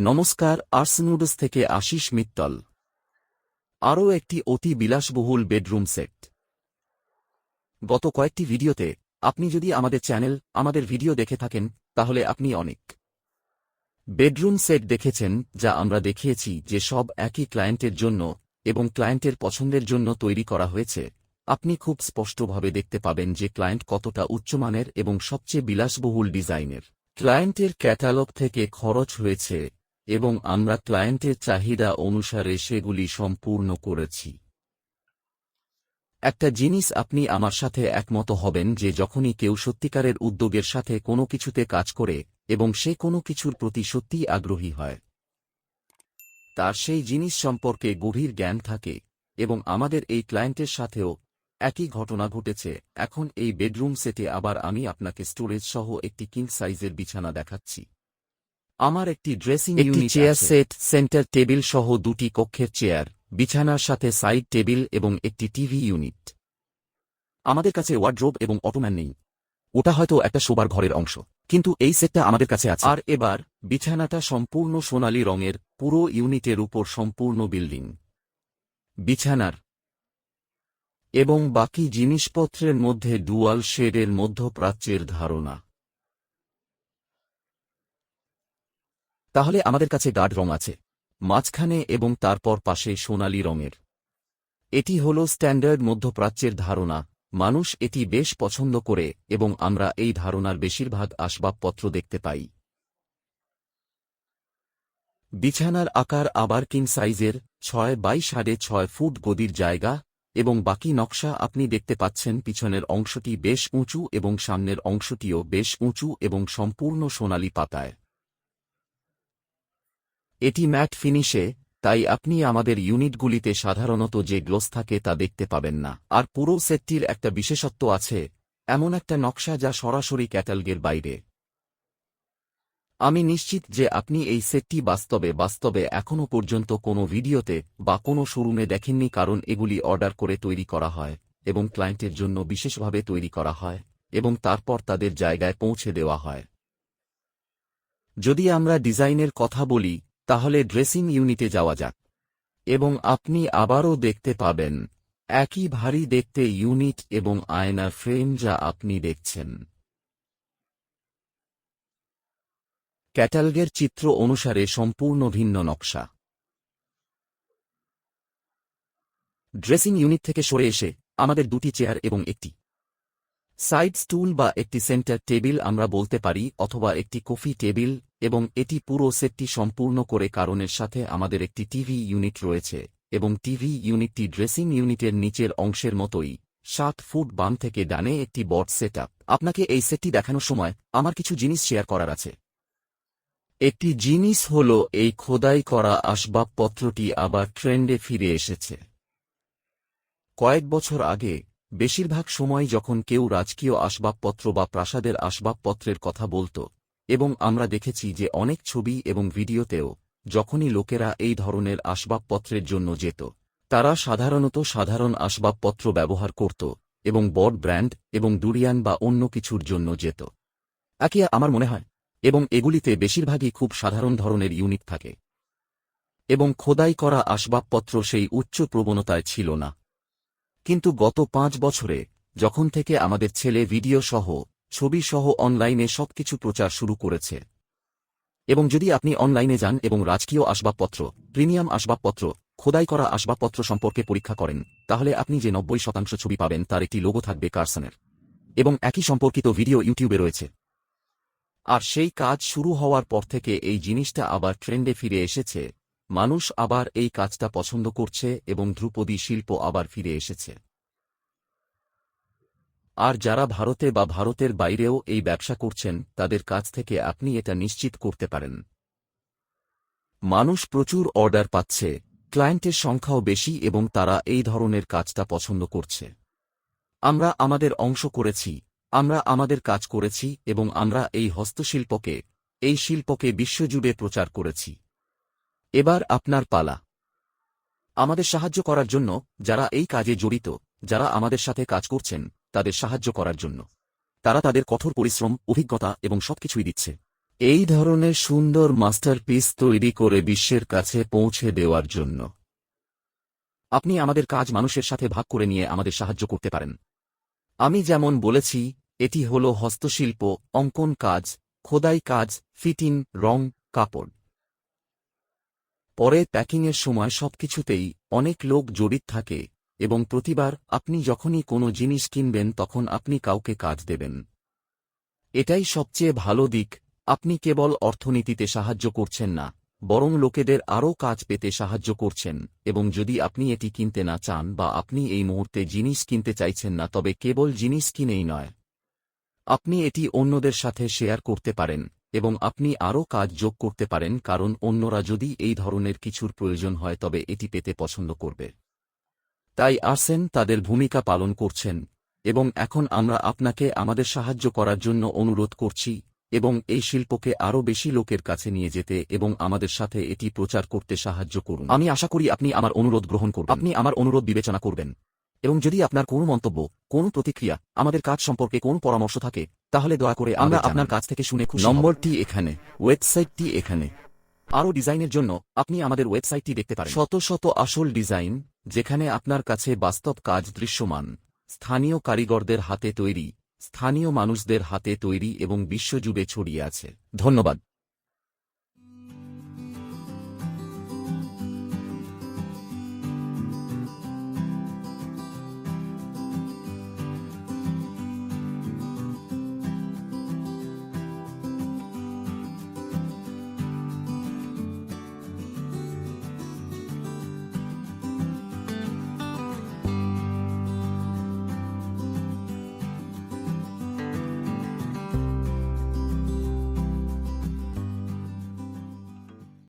নমস্কার, আর্সনুডস থেকে আশিস মিত্তল। আরও একটি অতি বিলাসবহুল বেডরুম সেট। গত কয়েকটি ভিডিওতে আপনি যদি আমাদের চ্যানেল, আমাদের ভিডিও দেখে থাকেন, তাহলে আপনি অনেক। বেডরুম সেট দেখেছেন, যা আমরা দেখিয়েছি যে সব একই ক্লায়েন্টের জন্য এবং ক্লায়েন্টের পছন্দের জন্য তৈরি করা হয়েছে। আপনি খুব স্পষ্টভাবে দেখতে পাবেন যে ক্লায়েন্ট কতটা উচ্চমানের এবং সবচেয়ে বিলাসবহুল ডিজাইনের। ক্লায়েন্টের ক্যাটালগ থেকে খরচ হয়েছে এবং আমরা ক্লায়েন্টের চাহিদা অনুসারে সেগুলি সম্পূর্ণ করেছি। একটা জিনিস আপনি আমার সাথে একমত হবেন যে যখনই কেউ সত্যিকারের উদ্যোগের সাথে কোনো কিছুতে কাজ করে এবং সে কোনো কিছুর প্রতি সত্যিই আগ্রহী হয়। তার সেই জিনিস সম্পর্কে গভীর জ্ঞান থাকে এবং আমাদের এই ক্লায়েন্টের সাথেও একই ঘটনা ঘটেছে। এখন এই বেডরুম সেটে আবার আমি আপনাকে স্টোরেজ সহ একটি কিং সাইজের বিছানা দেখাচ্ছি। আমার একটি ড্রেসিং একটি চেয়ার সেট সেন্টার টেবিল সহ দুটি কক্ষের চেয়ার বিছানার সাথে সাইড টেবিল এবং একটি টিভি ইউনিট আমাদের কাছে ওয়ার্ড্রোব এবং অটোম্যান নেই। ওটা হয়তো একটা শোবার ঘরের অংশ। কিন্তু এই সেটটা আমাদের কাছে আছে। আর এবার বিছানাটা সম্পূর্ণ সোনালি রঙের পুরো ইউনিটের উপর সম্পূর্ণ বিল্ডিং বিছানার এবং বাকি জিনিসপত্রের মধ্যে ডুয়াল শেডের মধ্যপ্রাচ্যের ধারণা। তাহলে আমাদের কাছে গাঢ় রং আছে, মাঝখানে এবং তারপর পাশে সোনালী রঙের। এটি হল স্ট্যান্ডার্ড মধ্যপ্রাচ্যের ধারণা, মানুষ এটি বেশ পছন্দ করে এবং আমরা এই ধারণার বেশিরভাগ আসবাবপত্র দেখতে পাই। বিছানার আকার আবার কিং সাইজের, ছয় বাই সাড়ে ছয় ফুট গদির জায়গা এবং বাকি নকশা আপনি দেখতে পাচ্ছেন পিছনের অংশটি বেশ উঁচু এবং সামনের অংশটিও বেশ উঁচু এবং সম্পূর্ণ সোনালি পাতায়। এটি ম্যাট ফিনিশে, তাই আপনি আমাদের ইউনিটগুলিতে সাধারণত যে গ্লোস থাকে তা দেখতে পাবেন না। আর পুরো সেটটির একটা বিশেষত্ব আছে, এমন একটা নকশা যা সরাসরি ক্যাটালগের বাইরে। আমি নিশ্চিত যে আপনি এই সেটটি বাস্তবে বাস্তবে এখনও পর্যন্ত কোনো ভিডিওতে বা কোনো শোরুমে দেখেননি কারণ এগুলি অর্ডার করে তৈরি করা হয় এবং ক্লায়েন্টের জন্য বিশেষভাবে তৈরি করা হয় এবং তারপর তাদের জায়গায় পৌঁছে দেওয়া হয়। যদি আমরা ডিজাইনের কথা বলি তাহলে ড্রেসিং ইউনিটে যাওয়া যাক। এবং আপনি আবারও দেখতে পাবেন, একই ভারী দেখতে ইউনিট এবং আয়নার ফ্রেম যা আপনি দেখছেন। ক্যাটালগের চিত্র অনুসারে সম্পূর্ণ ভিন্ন নকশা। ড্রেসিং ইউনিট থেকে সরে এসে আমাদের দুটি চেয়ার এবং একটি সাইড স্টুল বা একটি সেন্টার টেবিল আমরা বলতে পারি অথবা একটি কফি টেবিল, এবং এটি পুরো সেটটি সম্পূর্ণ করে কারণের সাথে আমাদের একটি টিভি ইউনিট রয়েছে, এবং টিভি ইউনিটটি ড্রেসিং ইউনিটের নিচের অংশের মতোই, সাত ফুট বাম থেকে ডানে একটি বট সেট আপনাকে এই সেটটি দেখানোর সময় আমার কিছু জিনিস শেয়ার করার আছে। একটি জিনিস হল এই খোদাই করা আসবাবপত্রটি আবার ট্রেন্ডে ফিরে এসেছে। কয়েক বছর আগে বেশিরভাগ সময় যখন কেউ রাজকীয় আসবাবপত্র বা প্রাসাদের আসবাবপত্রের কথা বলত, এবং আমরা দেখেছি যে অনেক ছবি এবং ভিডিওতেও যখনই লোকেরা এই ধরনের আসবাবপত্রের জন্য যেত, তারা সাধারণত সাধারণ আসবাবপত্র ব্যবহার করত এবং বড ব্র্যান্ড এবং ডুরিয়ান বা অন্য কিছুর জন্য যেত। একে আমার মনে হয়, এবং এগুলিতে বেশিরভাগই খুব সাধারণ ধরনের ইউনিট থাকে। এবং খোদাই করা আসবাবপত্র সেই উচ্চ প্রবণতায় ছিল না। কিন্তু গত পাঁচ বছরে, যখন থেকে আমাদের ছেলে ভিডিও সহ, ছবি সহ অনলাইনে সবকিছু প্রচার শুরু করেছে। এবং যদি আপনি অনলাইনে যান এবং রাজকীয় আসবাবপত্র, প্রিমিয়াম আসবাবপত্র, খোদাই করা আসবাবপত্র সম্পর্কে পরীক্ষা করেন, তাহলে আপনি যে নব্বই শতাংশ ছবি পাবেন তার একটি লোগো থাকবে কার্সনের। এবং একই সম্পর্কিত ভিডিও ইউটিউবে রয়েছে। আর সেই কাজ শুরু হওয়ার পর থেকে এই জিনিসটা আবার ট্রেন্ডে ফিরে এসেছে। মানুষ আবার এই কাজটা পছন্দ করছে এবং ধ্রুপদী শিল্প আবার ফিরে এসেছে। আর যারা ভারতে বা ভারতের বাইরেও এই ব্যবসা করছেন, তাদের কাছ থেকে আপনি এটা নিশ্চিত করতে পারেন। মানুষ প্রচুর অর্ডার পাচ্ছে, ক্লায়েন্টের সংখ্যাও বেশি এবং তারা এই ধরনের কাজটা পছন্দ করছে। আমরা আমাদের অংশ করেছি, আমরা আমাদের কাজ করেছি এবং আমরা এই হস্তশিল্পকে, এই শিল্পকে বিশ্বজুড়ে প্রচার করেছি। এবার আপনার পালা। আমাদের সাহায্য করার জন্য যারা এই কাজে জড়িত, যারা আমাদের সাথে কাজ করছেন, তাদের সাহায্য করার জন্য। তারা তাদের কঠোর পরিশ্রম, অভিজ্ঞতা এবং সবকিছুই দিচ্ছে। এই ধরনের সুন্দর মাস্টারপিস তৈরি করে বিশ্বের কাছে পৌঁছে দেওয়ার জন্য। আপনি আমাদের কাজ মানুষের সাথে ভাগ করে নিয়ে আমাদের সাহায্য করতে পারেন। আমি যেমন বলেছি, এটি হল হস্তশিল্প, অঙ্কন কাজ, খোদাই কাজ, ফিটিং, রং, কাপড়। পরে প্যাকিংয়ের সময় সবকিছুতেই অনেক লোক জড়িত থাকে এবং প্রতিবার আপনি যখনই কোনো জিনিস কিনবেন তখন আপনি কাউকে কাজ দেবেন। এটাই সবচেয়ে ভালো দিক, আপনি কেবল অর্থনীতিতে সাহায্য করছেন না, বরং লোকেদের আরও কাজ পেতে সাহায্য করছেন এবং যদি আপনি এটি কিনতে না চান বা আপনি এই মুহূর্তে জিনিস কিনতে চাইছেন না তবে কেবল জিনিস কিনেই নয়। আপনি এটি অন্যদের সাথে শেয়ার করতে পারেন। এবং আপনি আরও কাজ যোগ করতে পারেন, কারণ অন্যরা যদি এই ধরনের কিছুর প্রয়োজন হয়, তবে এটি পেতে পছন্দ করবে। তাই আর্সেন তাদের ভূমিকা পালন করছেন, এবং এখন আমরা আপনাকে আমাদের সাহায্য করার জন্য অনুরোধ করছি, এবং এই শিল্পকে আরও বেশি লোকের কাছে নিয়ে যেতে এবং আমাদের সাথে এটি প্রচার করতে সাহায্য করুন। আমি আশা করি আপনি আমার অনুরোধ গ্রহণ করবেন। আপনি আমার অনুরোধ বিবেচনা করবেন। এবং যদি আপনার কোনো মন্তব্য কোন প্রতিক্রিয়া আমাদের কাজ সম্পর্কে কোন পরামর্শ থাকে তাহলে দয়া করে আমরা আপনার কাছ থেকে শুনে খুশি নম্বরটি এখানে ওয়েবসাইটটি এখানে। আরও ডিজাইনের জন্য আপনি আমাদের ওয়েবসাইটটি দেখতে পারেন। শত শত আসল ডিজাইন যেখানে আপনার কাছে বাস্তব কাজ দৃশ্যমান স্থানীয় কারিগরদের হাতে তৈরি স্থানীয় মানুষদের হাতে তৈরি এবং বিশ্বজুড়ে ছড়িয়ে আছে। ধন্যবাদ।